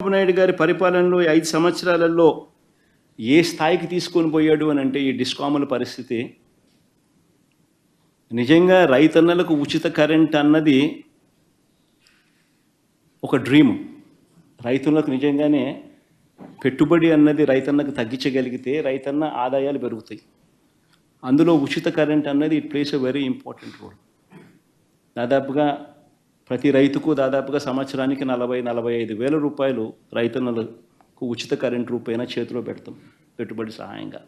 చంద్రబాబు నాయుడు గారి పరిపాలనలో ఐదు సంవత్సరాలలో ఏ స్థాయికి తీసుకొని పోయాడు అని అంటే ఈ డిస్కాముల పరిస్థితి. నిజంగా రైతన్నలకు ఉచిత కరెంట్ అన్నది ఒక డ్రీమ్. రైతులకు నిజంగానే పెట్టుబడి అన్నది రైతన్నకు తగ్గించగలిగితే రైతన్న ఆదాయాలు పెరుగుతాయి. అందులో ఉచిత కరెంట్ అన్నది it plays a very important role. దాదాపుగా ప్రతి రైతుకు దాదాపుగా సంవత్సరానికి నలభై నలభై ఐదు వేల రూపాయలు రైతన్నలకు ఉచిత కరెంట్ రూపైన చేతిలో పెడతాం పెట్టుబడి సహాయంగా.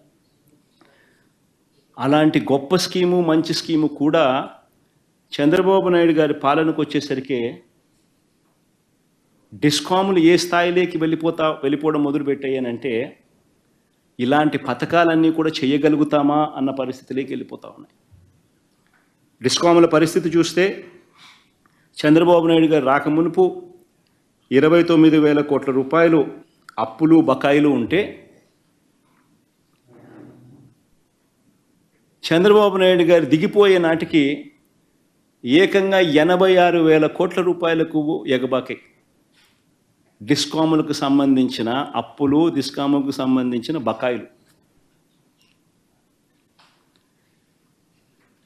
అలాంటి గొప్ప స్కీము మంచి స్కీము కూడా చంద్రబాబు నాయుడు గారి పాలనకు వచ్చేసరికి డిస్కాములు ఏ స్థాయిలోకి వెళ్ళిపోతా వెళ్ళిపోవడం మొదలుపెట్టాయనంటే ఇలాంటి పథకాలన్నీ కూడా చేయగలుగుతామా అన్న పరిస్థితిలోకి వెళ్ళిపోతా ఉన్నాయి. డిస్కాముల పరిస్థితి చూస్తే చంద్రబాబు నాయుడు గారు రాకమునుపు ఇరవై తొమ్మిది వేల కోట్ల రూపాయలు అప్పులు బకాయిలు ఉంటే చంద్రబాబు నాయుడు గారు దిగిపోయే నాటికి ఏకంగా ఎనభై ఆరు వేల కోట్ల రూపాయలకు ఎగబాకి. డిస్కాములకు సంబంధించిన అప్పులు డిస్కాములకు సంబంధించిన బకాయిలు.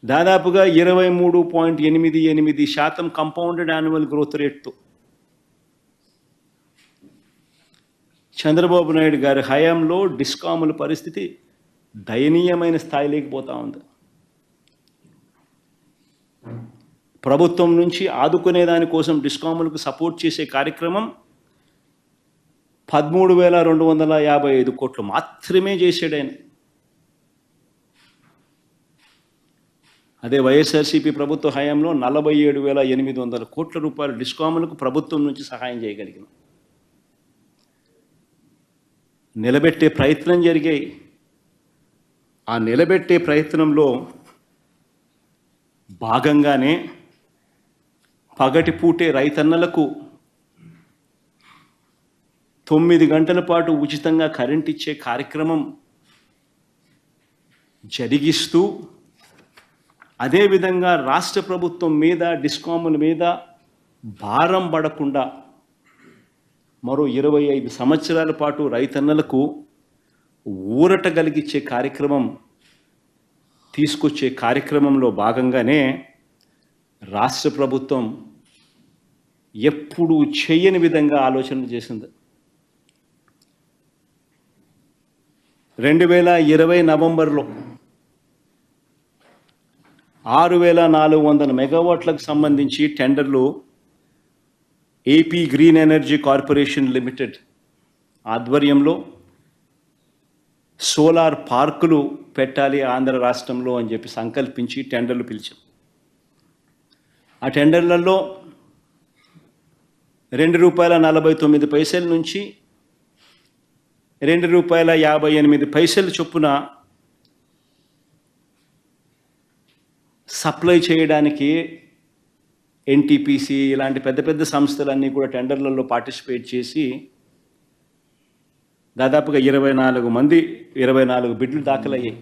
దాదాపుగా ఇరవై మూడు పాయింట్ ఎనిమిది ఎనిమిది శాతం కంపౌండెడ్ యాన్యువల్ గ్రోత్ రేట్తో చంద్రబాబు నాయుడు గారి హయాంలో డిస్కాముల పరిస్థితి దయనీయమైన స్థాయిలోకి పోతా ఉంది. ప్రభుత్వం నుంచి ఆదుకునే దానికోసం డిస్కాములకు సపోర్ట్ చేసే కార్యక్రమం పదమూడు వేల రెండు వందల యాభై ఐదు కోట్లు మాత్రమే చేసాడు ఆయన. అదే వైఎస్ఆర్సీపీ ప్రభుత్వ హయాంలో నలభై ఏడు వేల ఎనిమిది వందల కోట్ల రూపాయలు డిస్కాములకు ప్రభుత్వం నుంచి సహాయం చేయగలిగిన. నిలబెట్టే ప్రయత్నం జరిగాయి. ఆ నిలబెట్టే ప్రయత్నంలో భాగంగానే పగటిపూటే రైతన్నలకు తొమ్మిది గంటల పాటు ఉచితంగా కరెంట్ ఇచ్చే కార్యక్రమం జరిగిస్తూ అదేవిధంగా రాష్ట్ర ప్రభుత్వం మీద డిస్కాముల మీద భారం పడకుండా మరో ఇరవై ఐదు సంవత్సరాల పాటు రైతన్నలకు ఊరట కలిగించే కార్యక్రమం తీసుకొచ్చే కార్యక్రమంలో భాగంగానే రాష్ట్ర ప్రభుత్వం ఎప్పుడూ చేయని విధంగా ఆలోచన చేసింది. రెండు వేల ఇరవై నవంబర్లో ఆరు వేల నాలుగు వందల మెగావాట్లకు సంబంధించి టెండర్లు AP green energy corporation limited ఆధ్వర్యంలో సోలార్ పార్కులు పెట్టాలి ఆంధ్ర రాష్ట్రంలో అని చెప్పి సంకల్పించి టెండర్లు పిలిచాం. ఆ టెండర్లలో రెండు రూపాయల నలభై తొమ్మిది పైసల నుంచి రెండు రూపాయల యాభై ఎనిమిది పైసలు చొప్పున సప్లై చేయడానికి ఎన్టీపీసీ ఇలాంటి పెద్ద పెద్ద సంస్థలన్నీ కూడా టెండర్లలో పార్టిసిపేట్ చేసి దాదాపుగా ఇరవై నాలుగు మంది ఇరవై నాలుగు బిడ్లు దాఖలయ్యాయి.